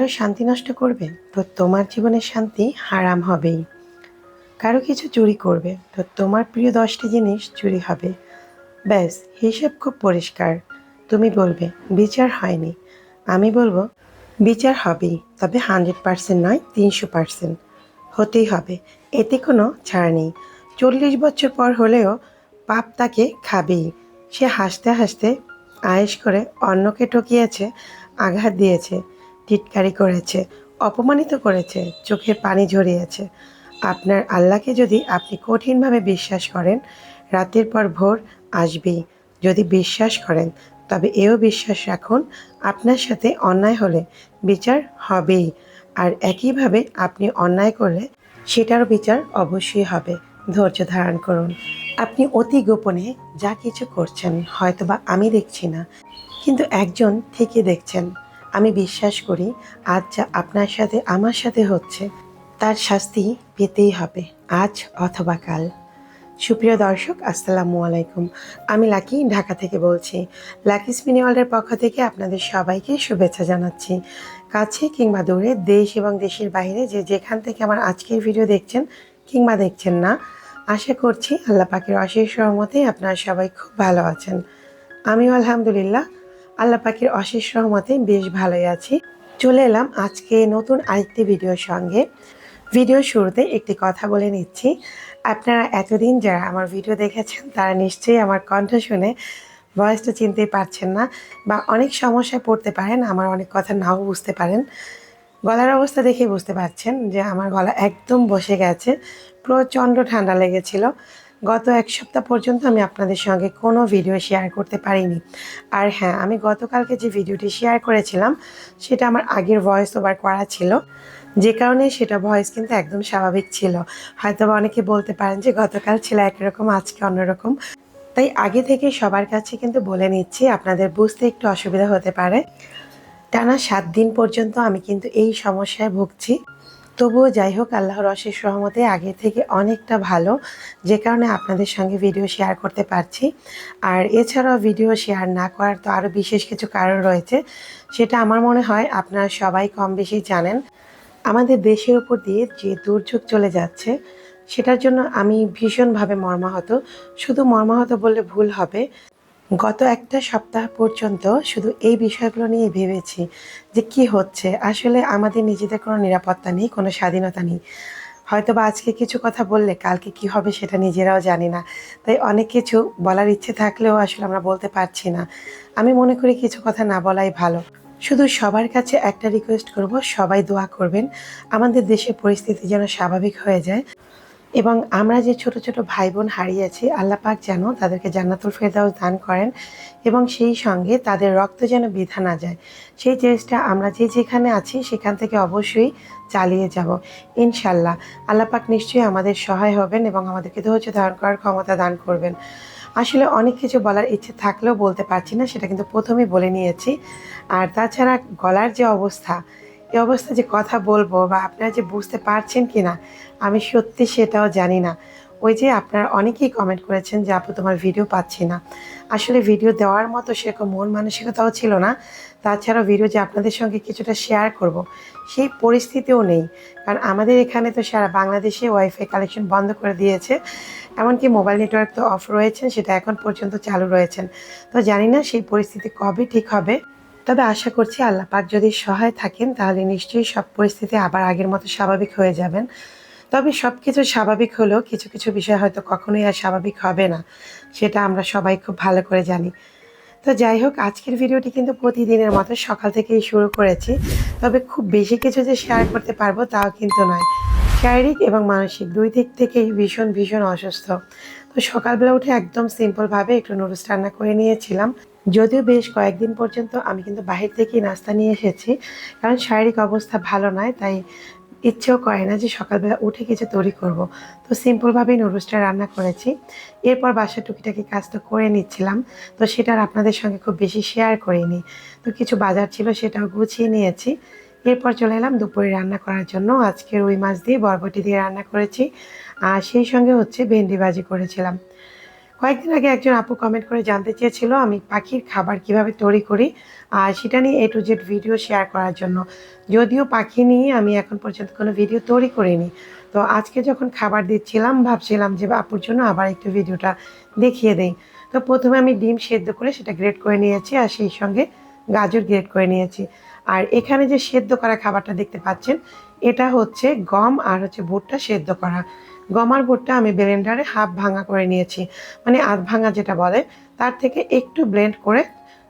কারও শান্তি নষ্ট করবে, তো তোমার জীবনের শান্তি হারাম হবেই। কারও কিছু চুরি করবে, তো তোমার প্রিয় দশটি জিনিস চুরি হবে। ব্যাস, হিসেব খুব পরিষ্কার। তুমি বলবে, বিচার হয়নি। আমি বলব, বিচার হবেই, তবে হান্ড্রেড পার্সেন্ট নয়, তিনশো পার্সেন্ট। হতেই হবে, এতে কোনো ছাড় নেই। চল্লিশ বছর পর হলেও পাপ তাকে খাবেই। সে হাসতে হাসতে আয়েস করে অন্যকে ঠকিয়েছে, আঘাত দিয়েছে। টিটকারি করেছে, অপমানিত করেছে, চোখের পানি ঝরিয়েছে। আপনার আল্লাহকে যদি আপনি কঠিনভাবে বিশ্বাস করেন, রাতের পর ভোর আসবেই। যদি বিশ্বাস করেন, তবে এও বিশ্বাস রাখুন, আপনার সাথে অন্যায় হলে বিচার হবেই। আর একইভাবে আপনি অন্যায় করলে সেটারও বিচার অবশ্যই হবে। ধৈর্য ধারণ করুন। আপনি অতি গোপনে যা কিছু করছেন, হয়তোবা আমি দেখছি না, কিন্তু একজন ঠিকই দেখছেন। আমি বিশ্বাস করি আজ যা আপনার সাথে, আমার সাথে হচ্ছে, তার শাস্তি পেতেই হবে, আজ অথবা কাল। সুপ্রিয় দর্শক, আসসালামু আলাইকুম। আমি লাকি, ঢাকা থেকে বলছি। লাকি স্পিনি ওয়ার্ল্ডের পক্ষ থেকে আপনাদের সবাইকে শুভেচ্ছা জানাচ্ছি। কাছে কিংবা দূরে, দেশ এবং দেশের বাইরে যে যেখান থেকে আমার আজকের ভিডিও দেখছেন কিংবা দেখছেন না, আশা করছি আল্লাহ পাকের অশেষ রহমতে আপনারা সবাই খুব ভালো আছেন। আমিও আলহামদুলিল্লাহ আল্লাহ পাখির অশেষ রহমতে বেশ ভালোই আছি। চলে এলাম আজকে নতুন আরেকটি ভিডিওর সঙ্গে। ভিডিও শুরুতে একটি কথা বলে নিচ্ছি। আপনারা এতদিন যারা আমার ভিডিও দেখেছেন, তারা নিশ্চয়ই আমার কণ্ঠ শুনে ভয়েসটা চিনতেই পারছেন না বা অনেক সমস্যায় পড়তে পারেন, আমার অনেক কথা নাও বুঝতে পারেন। গলার অবস্থা দেখে বুঝতে পারছেন যে আমার গলা একদম বসে গেছে, প্রচণ্ড ঠান্ডা লেগেছিল। গত এক সপ্তাহ পর্যন্ত আমি আপনাদের সঙ্গে কোনো ভিডিও শেয়ার করতে পারিনি। আর হ্যাঁ আমি গতকালকে যে ভিডিওটি শেয়ার করেছিলাম, সেটা আমার আগের ভয়েস ওভার করা ছিল। যে কারণে সেটা ভয়েস কিন্তু একদম স্বাভাবিক ছিল। হয়তো অনেকে বলতে পারেন যে গতকাল ছিল একরকম আজকে অন্যরকম তাই আগে থেকে সবার কাছে কিন্তু বলে নিচ্ছি, আপনাদের বুঝতে একটু অসুবিধা হতে পারে। টানা সাত দিন পর্যন্ত আমি কিন্তু এই সমস্যায় ভুগছি। তবুও যাই হোক, আল্লাহর অশেষ রহমতে আগে থেকে অনেকটা ভালো। যে কারণে আপনাদের সঙ্গে ভিডিও শেয়ার করতে পারছি। আর এছাড়াও ভিডিও শেয়ার না করার তো আরও বিশেষ কিছু কারণ রয়েছে, সেটা আমার মনে হয় আপনারা সবাই কম বেশি জানেন। আমাদের দেশের উপর দিয়ে যে দুর্যোগ চলে যাচ্ছে, সেটার জন্য আমি ভীষণভাবে মর্মাহত। শুধু মর্মাহত বললে ভুল হবে গত একটা সপ্তাহ পর্যন্ত শুধু এই বিষয়গুলো নিয়ে ভেবেছি যে কি হচ্ছে। আসলে আমাদের নিজেদের কোনো নিরাপত্তা নেই, কোনো স্বাধীনতা নেই। হয়তো বা আজকে কিছু কথা বললে কালকে কি হবে সেটা নিজেরাও জানি না। তাই অনেক কিছু বলার ইচ্ছে থাকলেও আসলে আমরা বলতে পারছি না। আমি মনে করি কিছু কথা না বলাই ভালো। শুধু সবার কাছে একটা রিকোয়েস্ট করব, সবাই দোয়া করবেন। আমাদের দেশের পরিস্থিতি যেন স্বাভাবিক হয়ে যায়। এবং আমরা যে ছোট ছোট ভাই বোন হারিয়েছি আল্লাহ পাক যেন তাদেরকে জান্নাতুল ফেরদাউস দান করেন এবং সেই সঙ্গে তাদের রক্ত যেন বিধা না যায়। সেই চেষ্টা আমরা যে যেখানে আছি, সেখান থেকে অবশ্যই চালিয়ে যাব। ইনশাল্লাহ আল্লাহ পাক নিশ্চয়ই আমাদের সহায় হবেন এবং আমাদেরকে ধৈর্য ধারণ করার ক্ষমতা দান করবেন। আসলে অনেক কিছু বলার ইচ্ছে থাকলেও বলতে পারছি না, সেটা কিন্তু প্রথমেই বলে নিয়েছি। আর তাছাড়া গলার যে অবস্থা এই অবস্থা যে কথা বলব বা আপনারা যে বুঝতে পারছেন কি না আমি সত্যি সেটাও জানি না। ওই যে আপনারা অনেকেই কমেন্ট করেছেন যে, আপু, তোমার ভিডিও পাচ্ছি না। আসলে ভিডিও দেওয়ার মতো সেরকম মন মানসিকতাও ছিল না। তাছাড়াও ভিডিও যে আপনাদের সঙ্গে কিছুটা শেয়ার করব, সেই পরিস্থিতিও নেই। কারণ আমাদের এখানে তো সারা বাংলাদেশে ওয়াইফাই কালেকশন বন্ধ করে দিয়েছে। এমনকি মোবাইল নেটওয়ার্ক তো অফ রয়েছেন, সেটা এখন পর্যন্ত চালু রয়েছেন। তো জানি না সেই পরিস্থিতি কবে ঠিক হবে। তবে আশা করছি আল্লাহ পাক যদি সহায় থাকেন, তাহলে নিশ্চয়ই সব পরিস্থিতি আবার আগের মতো স্বাভাবিক হয়ে যাবেন। তবে সব কিছু স্বাভাবিক হলেও কিছু কিছু বিষয় হয়তো কখনোই আর স্বাভাবিক হবে না, সেটা আমরা সবাই খুব ভালো করে জানি। তো যাই হোক, আজকের ভিডিওটি কিন্তু প্রতিদিনের মতো সকাল থেকেই শুরু করেছি। তবে খুব বেশি কিছু যে শেয়ার করতে পারব তাও কিন্তু নয়। শারীরিক এবং মানসিক দুই দিক থেকেই ভীষণ ভীষণ অসুস্থ। তো সকালবেলা উঠে একদম সিম্পলভাবে একটু নুডলস রান্না করে নিয়েছিলাম। যদিও বেশ কয়েকদিন পর্যন্ত আমি কিন্তু বাহির থেকেই নাস্তা নিয়ে এসেছি, কারণ শারীরিক অবস্থা ভালো নয়, তাই ইচ্ছেও করে না যে সকালবেলা উঠে কিছু তৈরি করব। তো সিম্পলভাবেই নুডলসটা রান্না করেছি। এরপর বাসার টুকিটাকি কাজ তো করে নিচ্ছিলাম, তো সেটা আর আপনাদের সঙ্গে খুব বেশি শেয়ার করিনি। তো কিছু বাজার ছিল সেটাও গুছিয়ে নিয়েছি। এরপর চলে এলাম দুপুরে রান্না করার জন্য। আজকে রুই মাছ দিয়ে বরবটি দিয়ে রান্না করেছি, আর সেই সঙ্গে হচ্ছে ভেন্ডি ভাজি করেছিলাম। কয়েকদিন আগে একজন আপু কমেন্ট করে জানতে চেয়েছিল আমি পাখির খাবার কীভাবে তৈরি করি, আর সেটা নিয়ে A to Z video share করার জন্য। যদিও পাখি নিয়ে আমি এখন পর্যন্ত কোনো ভিডিও তৈরি করিনি। তো আজকে যখন খাবার দিচ্ছিলাম, ভাবছিলাম যে আপুর জন্য আবার একটু ভিডিওটা দেখিয়ে দেই। তো প্রথমে আমি ডিম সেদ্ধ করে সেটা গ্রেট করে নিয়েছি, আর সেই সঙ্গে গাজর গ্রেট করে নিয়েছি। আর এখানে যে সেদ্ধ করা খাবারটা দেখতে পাচ্ছেন, এটা হচ্ছে গম আর হচ্ছে ভুট্টা সেদ্ধ করা। গম গুড়টা আমি ব্লেন্ডারে হাফ ভাঙা করে নিয়েছি। মানে আধ ভাঙা যেটা বলে, তার থেকে একটু ব্লেন্ড করে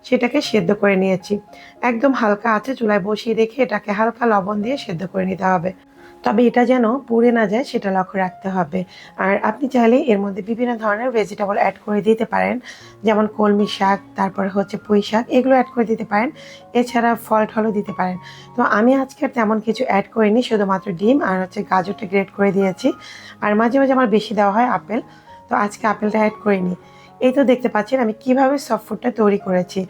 সেটাকে সেদ্ধ করে নিয়েছি। একদম হালকা আছে চুলায় বসিয়ে রেখে এটাকে হালকা লবণ দিয়ে সেদ্ধ করে নিতে হবে। তবে এটা যেন পুড়ে না যায়, সেটা লক্ষ্য রাখতে হবে। আর আপনি চাইলে এর মধ্যে বিভিন্ন ধরনের ভেজিটেবল অ্যাড করে দিতে পারেন, যেমন কলমি শাক, তারপরে হচ্ছে পুঁই শাক, এগুলো অ্যাড করে দিতে পারেন। এছাড়া ফল টলও দিতে পারেন। তো আমি আজকে আর তেমন কিছু অ্যাড করিনি, শুধুমাত্র ডিম আর হচ্ছে গাজরটা গ্রেট করে দিয়েছি। আর মাঝে মাঝে আমার বেশি দেওয়া হয় আপেল, তো আজকে আপেলটা অ্যাড করিনি। এই তো দেখতে পাচ্ছেন আমি কীভাবে সফট ফুডটা তৈরি করেছি।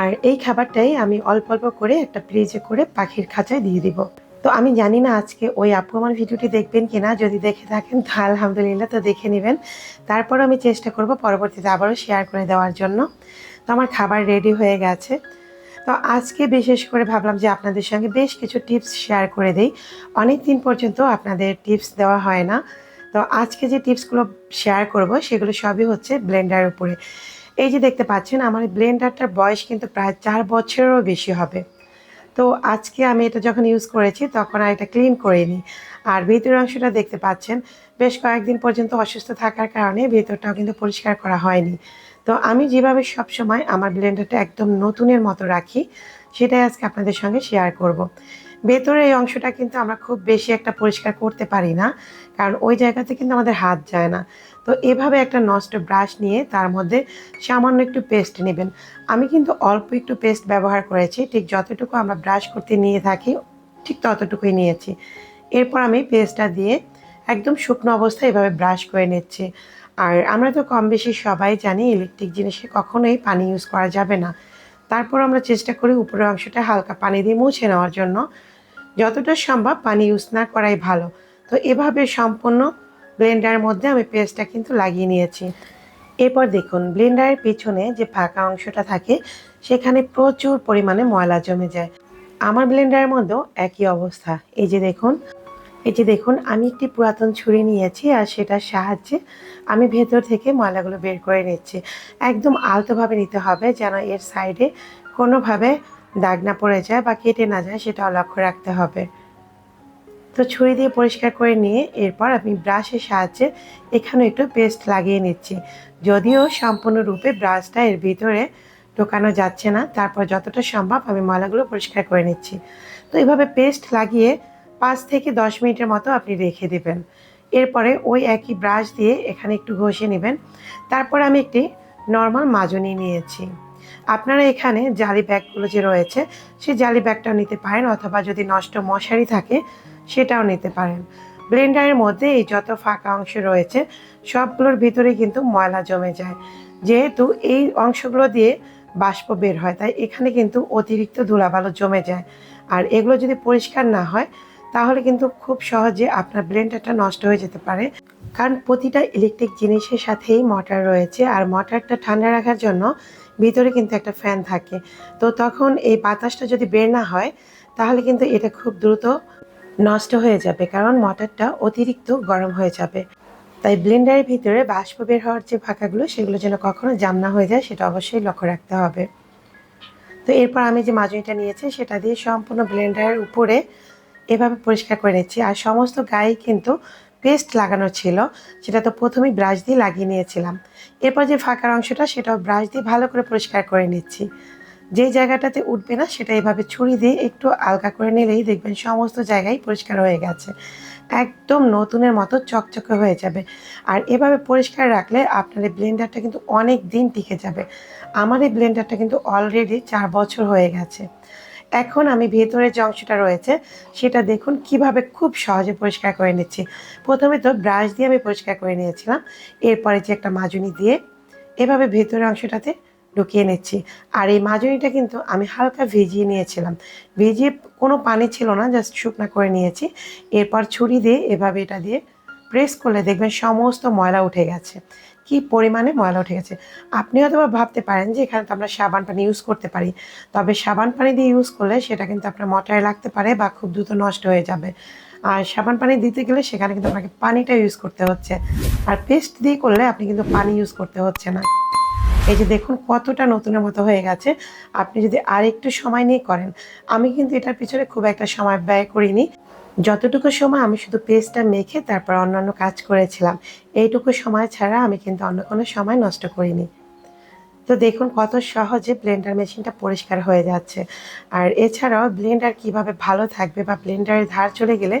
আর এই খাবারটাই আমি অল্প অল্প করে একটা ফ্রিজে করে পাখির খাঁচায় দিয়ে দিব। তো আমি জানি না আজকে ওই আপু আমার ভিডিওটি দেখবেন কিনা, যদি দেখে থাকেন তা আলহামদুলিল্লাহ তো দেখে নেবেন। তারপর আমি চেষ্টা করব পরবর্তীতে আবারও শেয়ার করে দেওয়ার জন্য। তো আমার খাবার রেডি হয়ে গেছে। তো আজকে বিশেষ করে ভাবলাম যে আপনাদের সঙ্গে বেশ কিছু টিপস শেয়ার করে দিই। অনেক দিন পর্যন্ত আপনাদের টিপস দেওয়া হয় না। তো আজকে যে টিপসগুলো শেয়ার করব, সেগুলো সবই হচ্ছে ব্লেন্ডার উপরে। এই যে দেখতে পাচ্ছেন, আমার ব্লেন্ডারটার বয়স কিন্তু প্রায় চার বছরেরও বেশি হবে। তো আজকে আমি এটা যখন ইউজ করেছি, তখন আর এটা ক্লিন করিনি আর ভিতরের অংশটা দেখতে পাচ্ছেন, বেশ কয়েকদিন পর্যন্ত অসুস্থ থাকার কারণে ভেতরটাও কিন্তু পরিষ্কার করা হয়নি তো আমি যেভাবে সবসময় আমার ব্লেন্ডারটা একদম নতুনের মতো রাখি, সেটাই আজকে আপনাদের সঙ্গে শেয়ার করব। ভেতরের এই অংশটা কিন্তু আমরা খুব বেশি একটা পরিষ্কার করতে পারি না, কারণ ওই জায়গাতে কিন্তু আমাদের হাত যায় না। তো এভাবে একটা নষ্ট ব্রাশ নিয়ে তার মধ্যে সামান্য একটু পেস্ট নেবেন। আমি কিন্তু অল্প একটু পেস্ট ব্যবহার করেছি, ঠিক যতটুকু আমরা ব্রাশ করতে নিয়ে থাকি, ঠিক ততটুকুই নিয়েছি। এরপর আমি পেস্টটা দিয়ে একদম শুকনো অবস্থায় এভাবে ব্রাশ করে নিচ্ছি। আর আমরা তো কম বেশি সবাই জানি, ইলেকট্রিক জিনিসে কখনোই পানি ইউজ করা যাবে না। তারপর আমরা চেষ্টা করি উপরের অংশটা হালকা পানি দিয়ে মুছে নেওয়ার জন্য। যতটা সম্ভব পানি ইউজ না করাই ভালো। তো এভাবে সম্পূর্ণ ব্লেন্ডারের মধ্যে আমি পেস্টটা কিন্তু লাগিয়ে নিয়েছি। এরপর দেখুন ব্লেন্ডারের পেছনে যে ফাঁকা অংশটা থাকে, সেখানে প্রচুর পরিমাণে ময়লা জমে যায়। আমার ব্লেন্ডারের মধ্যেও একই অবস্থা। এই যে দেখুন, এই যে দেখুন, আমি একটি পুরাতন ছুরি নিয়েছি আর সেটার সাহায্যে আমি ভেতর থেকে ময়লাগুলো বের করে নিচ্ছি। একদম আলতোভাবে নিতে হবে যেন এর সাইডে কোনোভাবে দাগ না পড়ে যায় বা কেটে না যায় সেটাও লক্ষ্য রাখতে হবে। তো ছুরি দিয়ে পরিষ্কার করে নিয়ে এরপর আমি ব্রাশের সাহায্যে এখানে একটু পেস্ট লাগিয়ে নিচ্ছি। যদিও সম্পূর্ণরূপে ব্রাশটা এর ভিতরে ঢোকানো যাচ্ছে না, তারপর যতটা সম্ভব আমি ময়লাগুলো পরিষ্কার করে নিচ্ছি। তো এভাবে পেস্ট লাগিয়ে পাঁচ থেকে দশ মিনিটের মতো আপনি রেখে দেবেন। এরপরে ওই একই ব্রাশ দিয়ে এখানে একটু ঘষে নেবেন। তারপর আমি একটি নর্মাল মাজনি নিয়েছি। আপনারা এখানে জালি ব্যাগগুলো যে রয়েছে, সেই জালি ব্যাগটাও নিতে পারেন অথবা যদি নষ্ট মশারি থাকে, সেটাও নিতে পারেন। ব্লেন্ডারের মধ্যে এই যত ফাঁকা অংশ রয়েছে, সবগুলোর ভিতরে কিন্তু ময়লা জমে যায়। যেহেতু এই অংশগুলো দিয়ে বাষ্প বের হয়, তাই এখানে কিন্তু অতিরিক্ত ধুলাবালো জমে যায়। আর এগুলো যদি পরিষ্কার না হয়, তাহলে কিন্তু খুব সহজে আপনার ব্লেন্ডারটা নষ্ট হয়ে যেতে পারে। কারণ প্রতিটা ইলেকট্রিক জিনিসের সাথেই মোটর রয়েছে আর মোটরটা ঠান্ডা রাখার জন্য ভিতরে কিন্তু একটা ফ্যান থাকে। তো তখন এই বাতাসটা যদি বের না হয়, তাহলে কিন্তু এটা খুব দ্রুত নষ্ট হয়ে যাবে কারণ মোটরটা অতিরিক্ত গরম হয়ে যাবে। তাই ব্লেন্ডারের ভিতরে বাষ্প বের হওয়ার যে ফাঁকাগুলো, সেগুলো যেন কখনো জাম না হয়ে যায়, সেটা অবশ্যই লক্ষ্য রাখতে হবে। তো এরপর আমি যে মাজনিটা নিয়েছি, সেটা দিয়ে সম্পূর্ণ ব্লেন্ডারের উপরে এভাবে পরিষ্কার করে নিচ্ছি। আর সমস্ত গায়ে কিন্তু পেস্ট লাগানো ছিল, সেটা তো প্রথমেই ব্রাশ দিয়ে লাগিয়ে নিয়েছিলাম। এরপর যে ফাঁকার অংশটা, সেটাও ব্রাশ দিয়ে ভালো করে পরিষ্কার করে নিচ্ছি। যে জায়গাটাতে উঠবে না, সেটা এভাবে ছুরি দিয়ে একটু আলগা করে নিলেই দেখবেন সমস্ত জায়গায় পরিষ্কার হয়ে গেছে। একদম নতুনের মতো চকচকে হয়ে যাবে। আর এভাবে পরিষ্কার রাখলে আপনার এই ব্লেন্ডারটা কিন্তু অনেক দিন টিকে যাবে। আমার এই ব্লেন্ডারটা কিন্তু অলরেডি চার বছর হয়ে গেছে। এখন আমি ভেতরে যে অংশটা রয়েছে, সেটা দেখুন কীভাবে খুব সহজে পরিষ্কার করে নিচ্ছি। প্রথমে তো ব্রাশ দিয়ে আমি পরিষ্কার করে নিয়েছিলাম, এরপরে যে একটা মাজুনি দিয়ে এভাবে ভেতরের অংশটাতে ঢুকিয়ে নিচ্ছি। আর এই মাজুনিটা কিন্তু আমি হালকা ভিজিয়ে নিয়েছিলাম। ভিজিয়ে কোনো পানি ছিল না, জাস্ট শুকনা করে নিয়েছি। এরপর ছুরি দিয়ে এভাবে এটা দিয়ে প্রেস করলে দেখবেন সমস্ত ময়লা উঠে গেছে। কি পরিমাণে ময়লা উঠে গেছে? আপনি হয়তো ভাবতে পারেন যে এখানে তো আমরা সাবান পানি ইউজ করতে পারি। তবে সাবান পানি দিয়ে ইউজ করলে সেটা কিন্তু আপনার মটায় লাগতে পারে বা খুব দ্রুত নষ্ট হয়ে যাবে। আর সাবান পানি দিতে গেলে সেখানে কিন্তু আপনাকে পানিটা ইউজ করতে হচ্ছে। আর পেস্ট দিয়ে করলে আপনি কিন্তু পানি ইউজ করতে হচ্ছে না। এই যে দেখুন কতটা নতুনের মতো হয়ে গেছে। আপনি যদি আর একটু সময় নিয়ে করেন, আমি কিন্তু এটার পিছনে খুব একটা সময় ব্যয় করিনি। যতটুকু সময় আমি শুধু পেস্টটা মেখে তারপর অন্যান্য কাজ করেছিলাম, এইটুকু সময় ছাড়া আমি কিন্তু অন্য কোনো সময় নষ্ট করিনি। তো দেখুন কত সহজে ব্লেন্ডার মেশিনটা পরিষ্কার হয়ে যাচ্ছে। আর এছাড়াও ব্লেন্ডার কীভাবে ভালো থাকবে বা ব্লেন্ডারের ধার চলে গেলে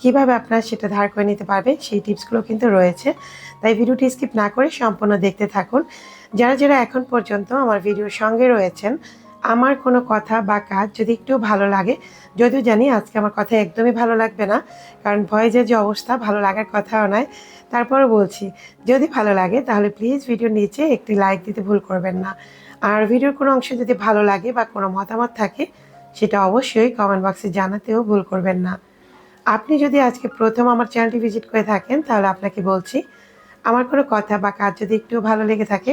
কীভাবে আপনার সেটা ধার করে নিতে পারবে সেই টিপসগুলো কিন্তু রয়েছে। তাই ভিডিওটি স্কিপ না করে সম্পূর্ণ দেখতে থাকুন। যারা যারা এখন পর্যন্ত আমার ভিডিওর সঙ্গে রয়েছেন, আমার কোনো কথা বা কাজ যদি একটু ভালো লাগে, যদিও জানি আজকে আমার কথা একদমই ভালো লাগবে না, কারণ ভয়েজের যে অবস্থা, ভালো লাগার কথাও নয়। তারপরও বলছি, যদি ভালো লাগে তাহলে প্লিজ ভিডিওর নিচে একটি লাইক দিতে ভুল করবেন না। আর ভিডিওর কোনো অংশ যদি ভালো লাগে বা কোনো মতামত থাকে, সেটা অবশ্যই কমেন্ট বক্সে জানাতেও ভুল করবেন না। আপনি যদি আজকে প্রথম আমার চ্যানেলটি ভিজিট করে থাকেন, তাহলে আপনাকে বলছি আমার কোনো কথা বা কাজ যদি একটু ভালো লেগে থাকে,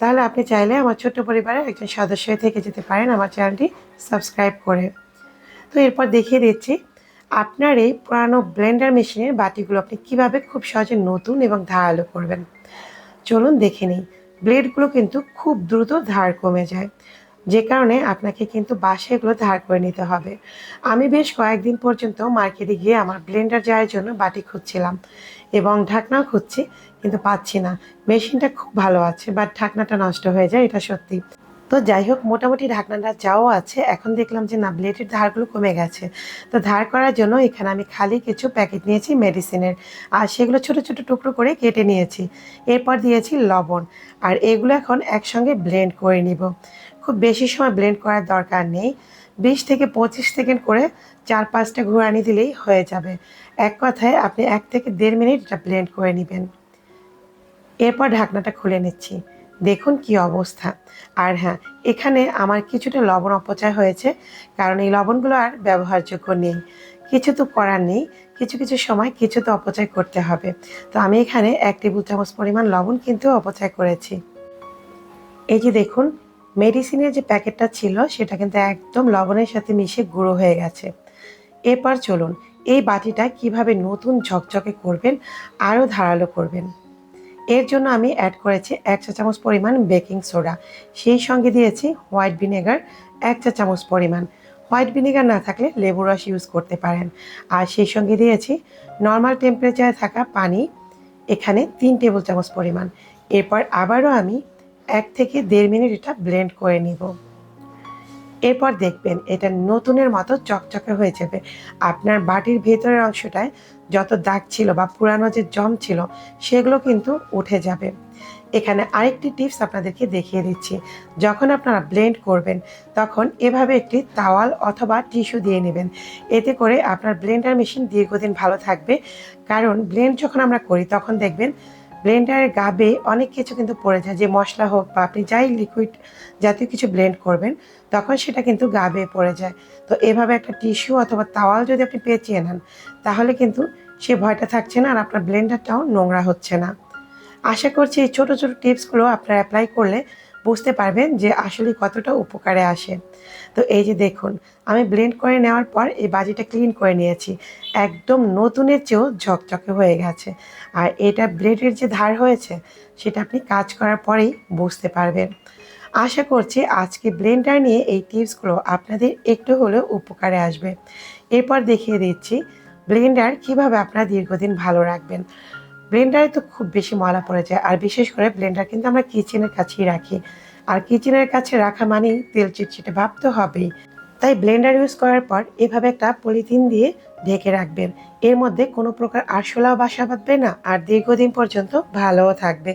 তাহলে আপনি চাইলে আমার ছোট্ট পরিবারের একজন সদস্য থেকে যেতে পারেন আমার চ্যানেলটি সাবস্ক্রাইব করে। তো এরপর দেখিয়ে দিচ্ছি, আপনার এই পুরানো ব্লেন্ডার মেশিনের বাটিগুলো আপনি কীভাবে খুব সহজে নতুন এবং ধারালো করবেন? চলুন দেখে নিই, ব্লেডগুলো কিন্তু খুব দ্রুত ধার কমে যায়। যে কারণে আপনাকে কিন্তু বাসে এগুলো ধার করে নিতে হবে। আমি বেশ কয়েকদিন পর্যন্ত মার্কেটে গিয়ে আমার ব্লেন্ডার যাওয়ার জন্য বাটি খুঁজছিলাম এবং ঢাকনাও খুঁজছি কিন্তু পাচ্ছি না। মেশিনটা খুব ভালো আছে বাট ঢাকনাটা নষ্ট হয়ে যায়, এটা সত্যি। তো যাই হোক, মোটামুটি ঢাকনাটা যাও আছে। এখন দেখলাম যে না ব্লেডের ধারগুলো কমে গেছে। তো ধার করার জন্য এখানে আমি খালি কিছু প্যাকেট নিয়েছি মেডিসিনের আর সেগুলো ছোট ছোট টুকরো করে কেটে নিয়েছি। এরপর দিয়েছি লবণ। আর এগুলো এখন একসঙ্গে ব্লেন্ড করে নিব। খুব বেশি সময় ব্লেন্ড করার দরকার নেই। বিশ থেকে পঁচিশ সেকেন্ড করে চার পাঁচটা ঘুরানি দিলেই হয়ে যাবে। এক কথায় আপনি এক থেকে দেড় মিনিট এটা ব্লেন্ড করে নেবেন। এরপর ঢাকনাটা খুলে নিচ্ছি। দেখুন কি অবস্থা। আর হ্যাঁ এখানে আমার কিছুটা লবণ অপচয় হয়েছে, কারণ এই লবণগুলো আর ব্যবহারযোগ্য নেই। কিছু তো করার নেই, কিছু কিছু সময় কিছু তো অপচয় করতে হবে। তো আমি এখানে এক টেবিল চামচ পরিমাণ লবণ কিন্তু অপচয় করেছি। এই যে দেখুন, মেডিসিনের যে প্যাকেটটা ছিল, সেটা কিন্তু একদম লবণের সাথে মিশে গুঁড়ো হয়ে গেছে। এরপর চলুন, এই বাটিটা কীভাবে নতুন ঝকঝকে করবেন, আরও ধারালো করবেন। এর জন্য আমি অ্যাড করেছি এক চা চামচ পরিমাণ বেকিং সোডা সেই সঙ্গে দিয়েছি হোয়াইট ভিনেগার এক চা চামচ পরিমাণ। হোয়াইট ভিনেগার না থাকলে লেবু রস ইউজ করতে পারেন। আর সেই সঙ্গে দিয়েছি নর্মাল টেম্পারেচারে থাকা পানি, এখানে তিন টেবিল চামচ পরিমাণ। এরপর আবারও আমি এক থেকে দেড় মিনিট এটা ব্লেন্ড করে নিব। এরপর দেখবেন এটা নতুনের মতো চকচকে হয়ে যাবে। আপনার বাটির ভেতরের অংশটায় যত দাগ ছিল বা পুরানো যে জম ছিল, সেগুলো কিন্তু উঠে যাবে। এখানে আরেকটি টিপস আপনাদেরকে দেখিয়ে দিচ্ছি। যখন আপনারা ব্লেন্ড করবেন, তখন এভাবে একটি তাওয়াল অথবা টিস্যু দিয়ে নেবেন। এতে করে আপনার ব্লেন্ডার মেশিন দীর্ঘদিন ভালো থাকবে। কারণ ব্লেন্ড যখন আমরা করি, তখন দেখবেন ব্লেন্ডারের গাবে অনেক কিছু কিন্তু পড়ে যায়। যে মশলা হোক বা আপনি যাই লিকুইড জাতীয় কিছু ব্লেন্ড করবেন তখন সেটা কিন্তু গা বেয়ে পড়ে যায়। তো এভাবে একটা টিস্যু অথবা তাওয়াল যদি আপনি পেঁচিয়ে নেন, তাহলে কিন্তু সে ভয়টা থাকছে না আর আপনার ব্লেন্ডারটাও নোংরা হচ্ছে না। আশা করছি এই ছোটো ছোটো টিপসগুলো আপনারা অ্যাপ্লাই করলে বুঝতে পারবেন যে আসলে কতটা উপকারে আসে। তো এই যে দেখুন, আমি ব্লেন্ড করে নেওয়ার পর এই বাজিটা ক্লিন করে নিয়েছি। একদম নতুনের চেয়েও ঝকঝকে হয়ে গেছে। আর এটা ব্লেডের যে ধার হয়েছে, সেটা আপনি কাজ করার পরেই বুঝতে পারবেন। আশা করছি আজকে ব্লেন্ডার নিয়ে এই টিপসগুলো আপনাদের একটু হলেও উপকারে আসবে। এরপর দেখিয়ে দিচ্ছি ব্লেন্ডার কীভাবে আপনারা দীর্ঘদিন ভালো রাখবেন। ব্লেন্ডারে তো খুব বেশি ময়লা পড়ে যায়, আর বিশেষ করে ব্লেন্ডার কিন্তু আমরা কিচেনের কাছেই রাখি। আর কিচেনের কাছে রাখা মানেই তেল চিটচিটে ভাব তো হবেই। তাই ব্লেন্ডার ইউজ করার পর এভাবে একটা পলিথিন দিয়ে ঢেকে রাখবেন। এর মধ্যে কোনো প্রকার আরশোলাও বাসা বাঁধবে না, আর দীর্ঘদিন পর্যন্ত ভালোও থাকবে।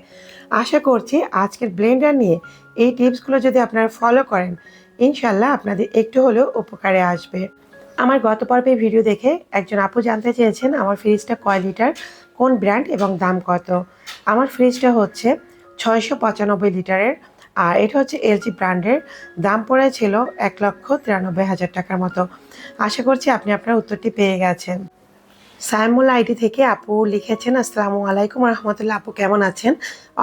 আশা করছি আজকের ব্লেন্ডার নিয়ে এই টিপসগুলো যদি আপনারা ফলো করেন, ইনশাল্লাহ আপনাদের একটু হলেও উপকারে আসবে। আমার গত পর্বে ভিডিও দেখে একজন আপু জানতে চেয়েছেন আমার ফ্রিজটা কয় লিটার কোন ব্র্যান্ড এবং দাম কত। আমার ফ্রিজটা হচ্ছে ছয়শো পঁচানব্বই লিটারের আর এটা হচ্ছে এলজি ব্র্যান্ডের দাম পড়েছিল এক লক্ষ তিরানব্বই হাজার টাকার মতো। আশা করছি আপনি আপনার উত্তরটি পেয়ে গেছেন। সাইমুল আইডি থেকে আপু লিখেছেন, আসসালামু আলাইকুম রহমতুল্লাহ। আপু কেমন আছেন?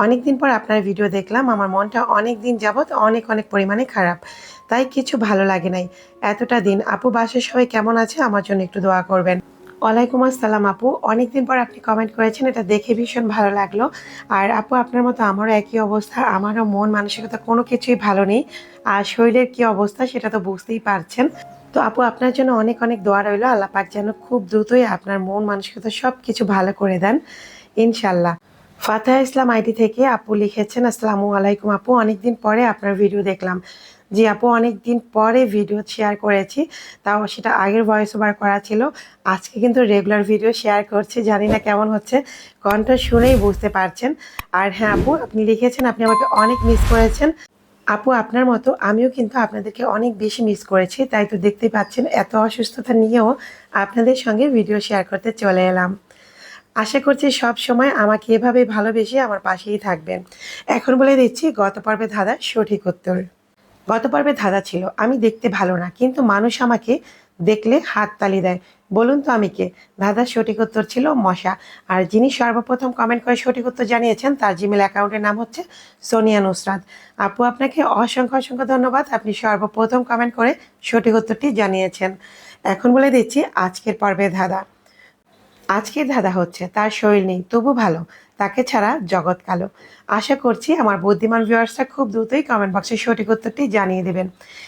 অনেক দিন পর আপনার ভিডিও দেখলাম, আমার মনটা অনেক দিন যাবৎ অনেক অনেক পরিমাণে খারাপ। তাই কিছু ভালো লাগে নাই। এতটা দিন আপু বাসের সবাই কেমন আছে? আমার জন্য একটু দোয়া করবেন। ওয়ালাইকুম আসসালাম আপু। অনেক দিন পর আপনি কমেন্ট করেছেন, এটা দেখে ভীষণ ভালো লাগল। আর আপু, আপনার মতো আমারও একই অবস্থা। আমারও মন, মানসিকতা কোনো কিছুই ভালো নেই। আর শরীরের কি অবস্থা সেটা তো বুঝতেই পারছেন। তো আপু, আপনার জন্য অনেক অনেক দোয়া রইল। আল্লাহ পাক যেন খুব দ্রুতই আপনার মন, মানসিকতা সব কিছু ভালো করে দেন ইনশাল্লাহ ফাতেহা ইসলাম আইডি থেকে আপু লিখেছেন, আসসালামু আলাইকুম আপু। অনেকদিন পরে আপনার ভিডিও দেখলাম। জি আপু অনেক দিন পরে ভিডিও শেয়ার করেছি। তাও সেটা আগের ভয়েস ওভার করা ছিল। আজকে কিন্তু রেগুলার ভিডিও শেয়ার করছি। জানি না কেমন হচ্ছে। কণ্ঠ শুনেই বুঝতে পারছেন। আর হ্যাঁ আপু, আপনি লিখেছেন, আপনি আমাকে অনেক মিস করেছেন। আপু আপনার মতো, আমিও কিন্তু আপনাদেরকে অনেক বেশি মিস করেছি, তাই তো দেখতে পাচ্ছেন এত অসুস্থতা নিয়েও আপনাদের সঙ্গে ভিডিও শেয়ার করতে চলে এলাম। আশা করছি সব সময় আমাকে এভাবে ভালোবেসে আমার পাশেই থাকবেন। এখন বলে দিচ্ছি, গত পর্বে ধাঁধা সঠিক উত্তর। গত পর্বে ধাঁধা ছিল, আমি দেখতে ভালো না, কিন্তু মানুষ আমাকে দেখলে হাত তালি দেয়। বলুন তো আমি কে? দাদার সঠিক উত্তর ছিল মশা। আর যিনি সর্বপ্রথম কমেন্ট করে সঠিক উত্তর জানিয়েছেন, তার জিমেল অ্যাকাউন্টের নাম হচ্ছে সোনিয়া নুসরাত। আপু, আপনাকে অসংখ্য অসংখ্য ধন্যবাদ। আপনি সর্বপ্রথম কমেন্ট করে সঠিক উত্তরটি জানিয়েছেন। এখন বলে দিচ্ছি আজকের পর্বে ধাঁধা। আজকের ধাঁধা হচ্ছে, তার শরীর নেই, তবু ভালো, তাকে ছাড়া জগৎ কালো। আশা করছি আমার বুদ্ধিমান ভিউয়ার্সরা খুব দ্রুতই কমেন্ট বক্সে সঠিক উত্তরটি জানিয়ে দেবেন।